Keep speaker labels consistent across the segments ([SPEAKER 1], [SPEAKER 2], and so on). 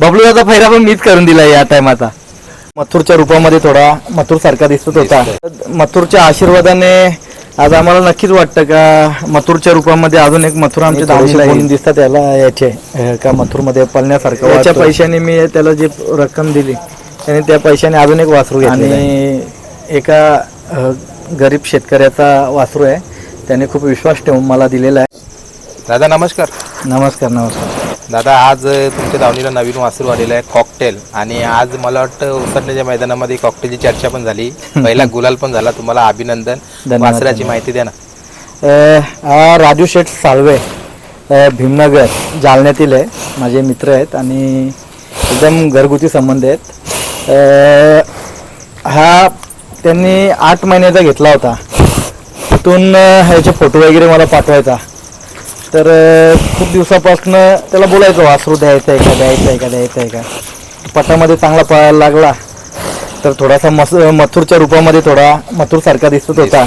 [SPEAKER 1] बबलू दादा पहिला पण मीच करून दिला या टायमाचा मथुरच्या रूपामध्ये थोडा मथुर सारखा दिसत होता. मथुरच्या आशीर्वादाने आज आम्हाला नक्कीच वाटतं का मथुरच्या रूपामध्ये अजून एक मथुर आमच्या दावणीला. दिसतात त्याला याचे का मथुरमध्ये पळण्यासारखं याच्या पैशाने मी त्याला जी रक्कम दिली त्याने त्या पैशाने अजून एक वासरू घेतलं आणि एका गरीब शेतकऱ्याचा वासरू आहे. त्याने खूप विश्वास ठेवून मला दिलेला आहे.
[SPEAKER 2] दादा नमस्कार.
[SPEAKER 1] नमस्कार नमस्कार.
[SPEAKER 2] दादा आज तुमच्या दावणीला नवीन वासरू आलेलं आहे कॉकटेल आणि आज मला वाटतं उसरण्याच्या मैदानामध्ये कॉकटेलची चर्चा पण झाली. पहिला गुलाल पण झाला. तुम्हाला अभिनंदन. वासराची माहिती द्या ना.
[SPEAKER 1] राजू शेठ साळवे भीमनगर जालन्यातील आहे. माझे मित्र आहेत आणि एकदम घरगुती संबंध आहेत. हा त्यांनी आठ महिन्याचा घेतला होता. तिथून ह्याचे फोटो वगैरे मला पाठवायचा. तर खूप दिवसापासून त्याला बोलायचं वासरू द्यायचं आहे का द्यायचं आहे का द्यायचं आहे का? पटामध्ये चांगला पळायला लागला. तर थोडासा मस मथुरच्या रूपामध्ये थोडा मथुरसारखा दिसत होता.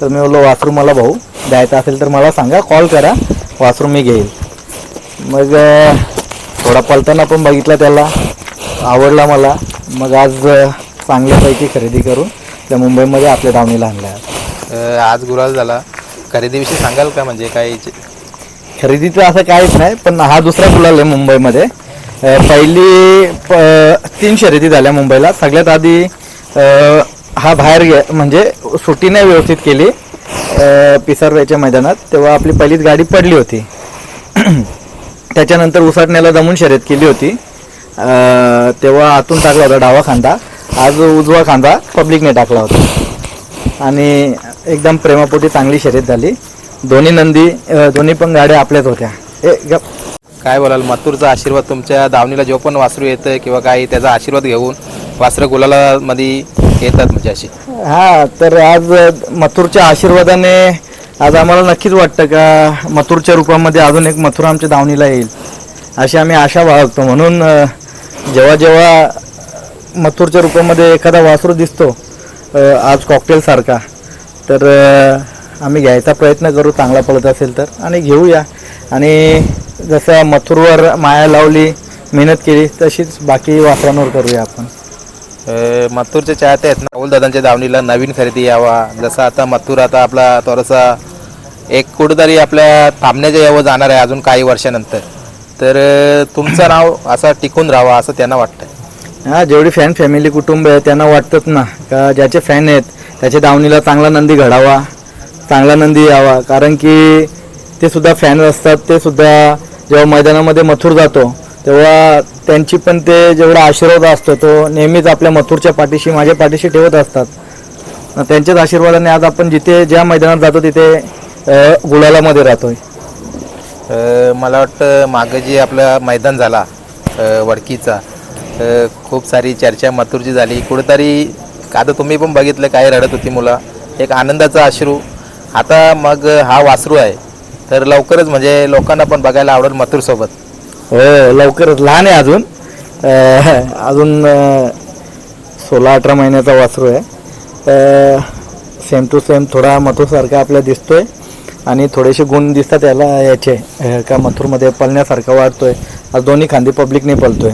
[SPEAKER 1] तर मी बोललो वासरू मला भाऊ द्यायचा असेल तर मला सांगा कॉल करा वासरू मी घेईल. मग थोडा पलताना पण बघितला त्याला आवडला मला. मग आज चांगल्यापैकी खरेदी करून त्या मुंबईमध्ये आपल्या दावणीला आणला
[SPEAKER 2] अ, आज गुलाल झाला. खरेदीविषयी सांगाल का? म्हणजे काही
[SPEAKER 1] खरेदीचं असं काहीच नाही पण हा दुसरा गुलाल आहे मुंबईमध्ये. पहिली प- तीन शर्यती झाल्या मुंबईला. सगळ्यात आधी हा बाहेर गे म्हणजे सुट्टीने व्यवस्थित केली अ, मैदानात. तेव्हा आपली पहिलीच गाडी पडली होती. त्याच्यानंतर उसाटण्याला दमून शर्यत केली होती. तेव्हा आतून टाकला होता डावा खांदा. आज उजवा खांदा पब्लिकने टाकला होता. आणि एकदम प्रेमापोटी चांगली शर्यत झाली. दोन्ही नंदी अ, दोन्ही पण गाड्या आपल्याच होत्या. ए गप.
[SPEAKER 2] काय बोलाल मथुरचा आशीर्वाद तुमच्या दावणीला जो पण वासरू येतं किंवा काही त्याचा आशीर्वाद घेऊन वासरं गुलाला मध्ये येतात म्हणजे अशी.
[SPEAKER 1] हा तर आज मथुरच्या आशीर्वादाने आज आम्हाला नक्कीच वाटतं का मथुरच्या रूपामध्ये अजून एक मथुर आमच्या दावणीला येईल अशी आम्ही आशा बाळगतो. म्हणून अ, जेव्हा जेव्हा मथुरच्या रूपामध्ये एखादा वासरू दिसतो अ, आज कॉकटेल सारखा तर अ, आम्ही घ्यायचा प्रयत्न करू चांगला पडत असेल तर. आणि घेऊया. आणि जसं मथुरवर माया लावली मेहनत केली तशीच बाकी वासरांवर करूया आपण.
[SPEAKER 2] मथुरचे चाहते आहेत ना. राहुल दादांच्या दावणीला नवीन खरेदी यावा. जसं आता मथुर आता आपला थोडासा एक कुठंतरी आपल्या थांबण्याच्या यावं जाणार आहे अजून काही वर्षानंतर. तर तुमचं नाव असं टिकून राहावं असं त्यांना वाटतं
[SPEAKER 1] हा जेवढी फॅन फॅमिली कुटुंब आहे त्यांना वाटतंच ना का ज्याचे फॅन आहेत त्याच्या दावणीला चांगला नंदी घडावा. चांगला नंदी यावा. कारण की ते सुद्धा फॅन असतात ते सुद्धा जेव्हा मैदानामध्ये मथुर जातो तेव्हा त्यांची पण ते जेवढा आशीर्वाद असतो तो नेहमीच आपल्या मथुरच्या पाठीशी माझ्या पाठीशी ठेवत असतात. त्यांच्याच आशीर्वादाने आज आपण जिथे ज्या मैदानात जातो तिथे गुलालामध्ये राहतोय.
[SPEAKER 2] मला वाटतं मागं जे आपलं मैदान झाला वडकीचा खूप सारी चर्चा मथुरची झाली. कुठेतरी आता तुम्ही पण बघितलं काय रडत होती मुलं. एक आनंदाचा अश्रू आता मग हा वासरू आहे. तर लवकरच म्हणजे लोकांना पण बघायला आवडेल मथुरसोबत
[SPEAKER 1] हो लवकरच. लहान आहे अजून. अं, अजून सोळा अठरा महिन्याचा वासरू आहे. सेम टू सेम थोडा मथुरसारखा आपल्याला दिसतोय. आणि थोडेसे गुण दिसतात याला याचे. अं, का मथुरमध्ये पळण्यासारखा वाटतोय आज दोन्ही खांदी पब्लिकने पळतोय.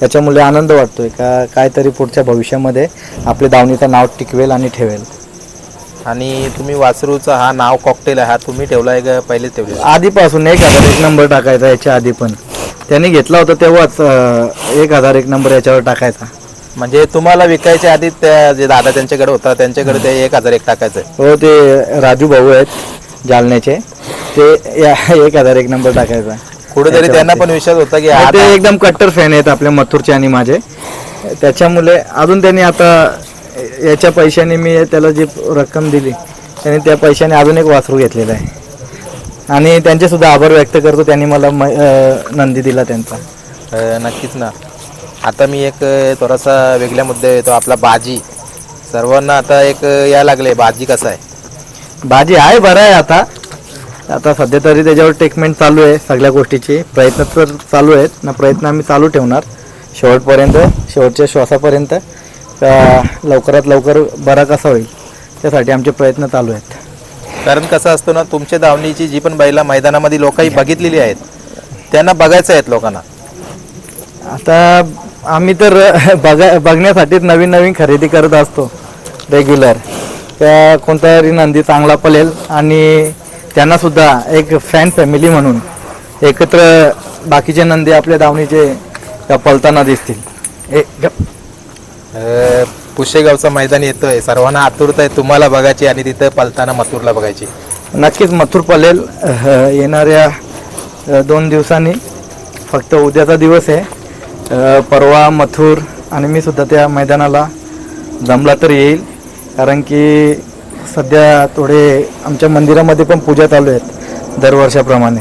[SPEAKER 1] त्याच्यामुळे आनंद वाटतोय. का काहीतरी पुढच्या भविष्यामध्ये आपल्या दावणीचं नाव टिकवेल आणि ठेवेल.
[SPEAKER 2] आणि तुम्ही वासरूचा हा नाव कॉकटेल आहे हा तुम्ही ठेवला आहे का पहिलेच ठेवले
[SPEAKER 1] आधीपासून एक हजार एक नंबर टाकायचा याच्या आधी पण. त्यांनी घेतला होता तेव्हाच अं, एक हजार एक नंबर याच्यावर टाकायचा.
[SPEAKER 2] म्हणजे तुम्हाला विकायच्या आधी त्या जे दादा त्यांच्याकडे होता त्यांच्याकडे ते एक हजार एक टाकायचं
[SPEAKER 1] हो ते राजू भाऊ आहेत जालन्याचे. ते या एक हजार एक नंबर टाकायचा.
[SPEAKER 2] कुठेतरी त्यांना पण विश्वास होता की हा
[SPEAKER 1] ते एकदम कट्टर फॅन आहेत आपल्या मथुरचे आणि माझे. त्याच्यामुळे अजून त्यांनी आता याच्या पैशाने मी त्याला जी रक्कम दिली त्याने त्या पैशाने अजून एक वासरू घेतलेलं आहे. आणि त्यांचे सुद्धा आभार व्यक्त करतो त्यांनी मला म- नंदी दिला त्यांचा.
[SPEAKER 2] नक्कीच ना. आता मी एक थोडासा वेगळ्या मुद्दा येतो. आपला बाजी. सर्वांना आता एक या लागले. बाजी कसा आहे?
[SPEAKER 1] भाजी आहे बरं आहे आता. आता सध्या तरी त्याच्यावर ट्रीटमेंट चालू आहे सगळ्या गोष्टीची. प्रयत्न तर चालू आहेत ना प्रयत्न आम्ही चालू ठेवणार. शेवटपर्यंत शेवटच्या श्वासापर्यंत. लवकरात लवकर बरा कसा होईल त्यासाठी आमचे प्रयत्न चालू आहेत.
[SPEAKER 2] कारण कसं असतं ना तुमच्या दावणीची जी पण बैला मैदानामध्ये लोकही बघितलेली आहेत त्यांना बघायचं आहेत लोकांना.
[SPEAKER 1] आता आम्ही तर बघा बघण्यासाठीच नवीन नवीन खरेदी करत असतो रेग्युलर त्या कोणता तरी नंदी चांगला पलेल आणि त्यांना सुद्धा एक फॅन फॅमिली म्हणून एकत्र बाकीचे नंदी आपल्या दावणीचे त्या पलताना दिसतील. ए गप.
[SPEAKER 2] अ, पुशेगावचं मैदान येतोय. सर्वांना आतुरता आहे. तुम्हाला बघायची आणि तिथं पलताना मथुरला बघायची.
[SPEAKER 1] नक्कीच मथुर पलेल. येणाऱ्या दोन दिवसांनी. फक्त उद्याचा दिवस आहे. परवा मथुर आणि मी सुद्धा त्या मैदानाला जमला तर येईल. कारण की सध्या थोडे आमच्या मंदिरामध्ये पण पूजा चालू आहेत दरवर्षाप्रमाणे.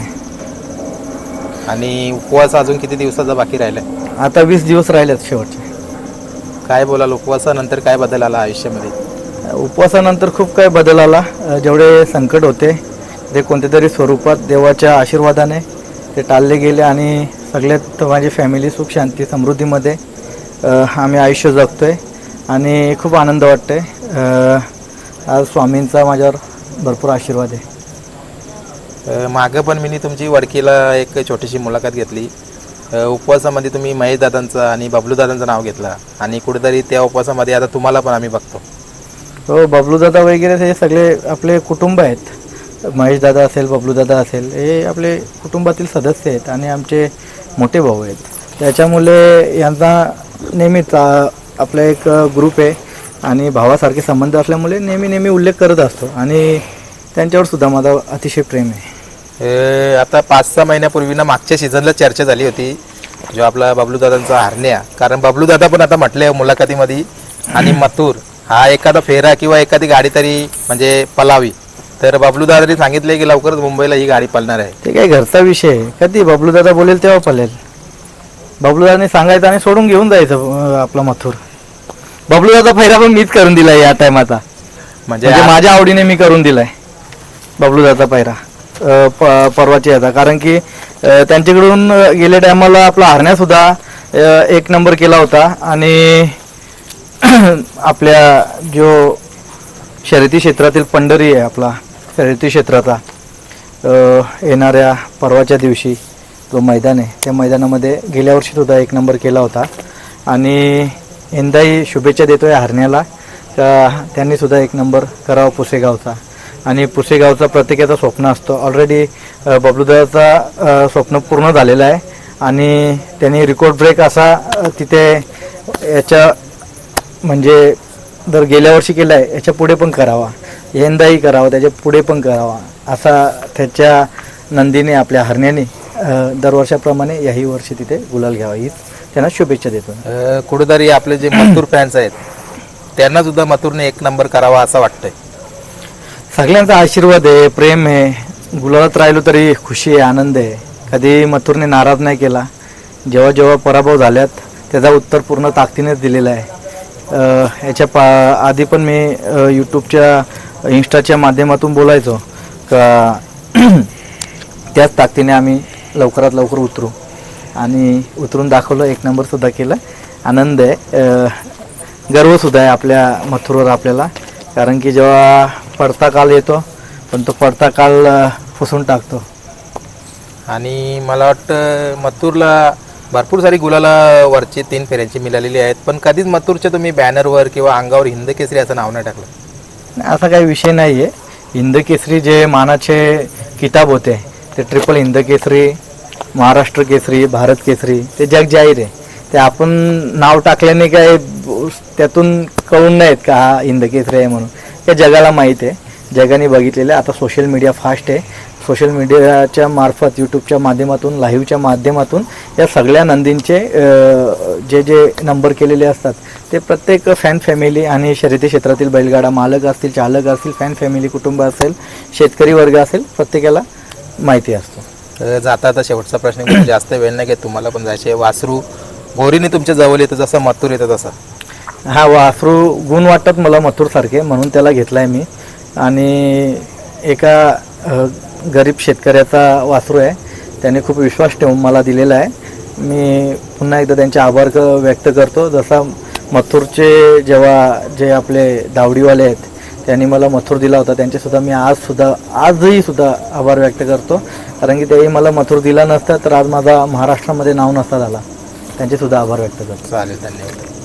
[SPEAKER 2] आणि उपवास अजून किती दिवसाचा बाकी राहिलाय?
[SPEAKER 1] आता वीस दिवस राहिलेत शेवटचे.
[SPEAKER 2] काय बोलाल उपवासानंतर काय बदल आला आयुष्यामध्ये?
[SPEAKER 1] उपवासानंतर खूप काही बदल आला. जेवढे संकट होते ते कोणत्या तरी स्वरूपात देवाच्या आशीर्वादाने ते टाळले गेले आणि सगळ्यात माझी फॅमिली सुख शांती समृद्धीमध्ये आम्ही आयुष्य जगतोय आणि खूप आनंद वाटतोय. अ, आज स्वामींचा माझ्यावर भरपूर आशीर्वाद आहे.
[SPEAKER 2] मागं पण मी तुमची वडकीला एक छोटीशी मुलाखत घेतली. उपवासामध्ये तुम्ही महेश दादांचं आणि बबलूदादांचं नाव घेतलं आणि कुठेतरी त्या उपवासामध्ये आता तुम्हाला पण आम्ही बघतो.
[SPEAKER 1] हो बबलूदादा वगैरे हे सगळे आपले कुटुंब आहेत. महेश दादा असेल बबलूदादा असेल हे आपले कुटुंबातील सदस्य आहेत आणि आमचे मोठे भाऊ आहेत. त्याच्यामुळे यांचा नेहमीच आपला एक ग्रुप आहे आणि भावासारखे संबंध असल्यामुळे नेहमी नेहमी उल्लेख करत असतो आणि त्यांच्यावर सुद्धा माझा अतिशय प्रेम आहे.
[SPEAKER 2] अ, आता पाच सहा महिन्यापूर्वी ना मागच्या सीझनला चर्चा झाली होती जो आपला बबलू दादांचा हरण्या. कारण बबलू दादा पण आता म्हटले मुलाखतीमध्ये आणि मथुर हा एखादा फेरा किंवा एखादी गाडी तरी म्हणजे पलावी. तर बबलू दादांनी सांगितले की लवकरच मुंबईला ही गाडी पळणार आहे.
[SPEAKER 1] ते काय घरचा विषय आहे. कधी बबलूदादा बोलेल तेव्हा पलेल. बबलूदादाने सांगायचं आणि सोडून घेऊन जायचं अं, आपला मथुर. बबलूदादा फैरा पण मीच करून दिलाय या टायमाचा
[SPEAKER 2] म्हणजे
[SPEAKER 1] म्हणजे माझ्या आवडीने मी करून दिलाय. बबलूदाचा पायरा प- परवाच्या याचा कारण की त्यांच्याकडून गेल्या टायमाला आपला हरण्यासुद्धा एक नंबर केला होता. आणि आपल्या जो शर्यती क्षेत्रातील पंढरी आहे आपला शर्यती क्षेत्राचा येणाऱ्या परवाच्या दिवशी जो मैदान आहे. त्या मैदानामध्ये गेल्या वर्षीसुद्धा एक नंबर केला होता. आणि यंदाही शुभेच्छा देतो आहे हरण्याला त्यांनीसुद्धा एक नंबर करावा पुसेगावचा. आणि पुसेगावचा प्रत्येकाचं स्वप्न असतो. ऑलरेडी बबलूदाचा स्वप्न पूर्ण झालेलं आहे. आणि त्यांनी रेकॉर्ड ब्रेक असा तिथे याच्या म्हणजे जर गेल्या वर्षी केला आहे याच्यापुढे पण करावा. यंदाही करावा त्याच्या पुढे पण करावा. असा त्याच्या नंदीने आपल्या हरण्याने दरवर्षाप्रमाणे याही वर्षी तिथे गुलाल घ्यावा हीच त्यांना शुभेच्छा देतो.
[SPEAKER 2] कुठेतरी आपले जे मथुर फॅन्स आहेत त्यांना सुद्धा मथुरने एक नंबर करावा असं वाटतंय.
[SPEAKER 1] सगळ्यांचा आशीर्वाद आहे प्रेम आहे. गुलाबात राहिलो तरी खुशी आहे आनंद आहे. कधी मथुरने नाराज नाही केला. जेव्हा जेव्हा पराभव झाल्यात त्याचा उत्तर पूर्ण ताकदीनेच दिलेला आहे. याच्या पा आधी पण मी यूट्यूबच्या इन्स्टाच्या माध्यमातून बोलायचो. का त्याच ताकदीने आम्ही लवकरात लवकर उतरू. आणि उतरून दाखवलं एक नंबरसुद्धा केलं. आनंद आहे. गर्वसुद्धा आहे आपल्या मथुरवर आपल्याला. कारण की जेव्हा पडता काल येतो पण तो पडता काल फुसून टाकतो.
[SPEAKER 2] आणि मला वाटतं मथुरला भरपूर सारी गुलाला वरची तीन फेऱ्यांची मिळालेली आहेत पण कधीच मथुरच्या तुम्ही बॅनरवर किंवा अंगावर हिंद केसरी असं नाव नाही टाकलं?
[SPEAKER 1] असा काही विषय नाही आहे हिंद केसरी जे मानाचे किताब होते ते ट्रिपल हिंद केसरी महाराष्ट्र केसरी भारत केसरी ते जग जाहीर आहे. ते आपण नाव टाकल्याने काय त्यातून कळून नाहीत का हा हिंद केसरी आहे म्हणून. त्या जगाला माहीत आहे. जगाने बघितलेलं आहे. आता सोशल मीडिया फास्ट आहे. सोशल मीडियाच्या मार्फत यूट्यूबच्या माध्यमातून लाईव्हच्या माध्यमातून या सगळ्या नंदींचे जे जे नंबर केलेले असतात ते प्रत्येक फॅन फॅमिली आणि शर्यती क्षेत्रातील बैलगाडा मालक असतील चालक असतील फॅन फॅमिली कुटुंब असेल शेतकरी वर्ग असेल प्रत्येकाला माहिती असतो.
[SPEAKER 2] जाता आता शेवटचा प्रश्न जास्त वेळ नाही घेत तुम्हाला पण जायचे वासरू गोरीने तुमच्या जवळ येतं जसं मथुर येतं तसं.
[SPEAKER 1] हा वासरू गुण वाटतात मला मथुरसारखे म्हणून त्याला घेतला आहे मी. आणि एका गरीब शेतकऱ्याचा वासरू आहे. त्याने खूप विश्वास ठेवून मला दिलेला आहे. मी पुन्हा एकदा त्यांचे आभार क व्यक्त करतो. जसा मथुरचे जेव्हा जे आपले दावडीवाले आहेत त्यांनी मला मथुर दिला होता. त्यांचेसुद्धा मी आजसुद्धा आजही सुद्धा आभार व्यक्त करतो. कारण की तेही मला मथुर दिला नसता तर आज माझा महाराष्ट्रामध्ये नाव नसता झाला. त्यांचेसुद्धा आभार व्यक्त करतो.
[SPEAKER 2] चालेल धन्यवाद.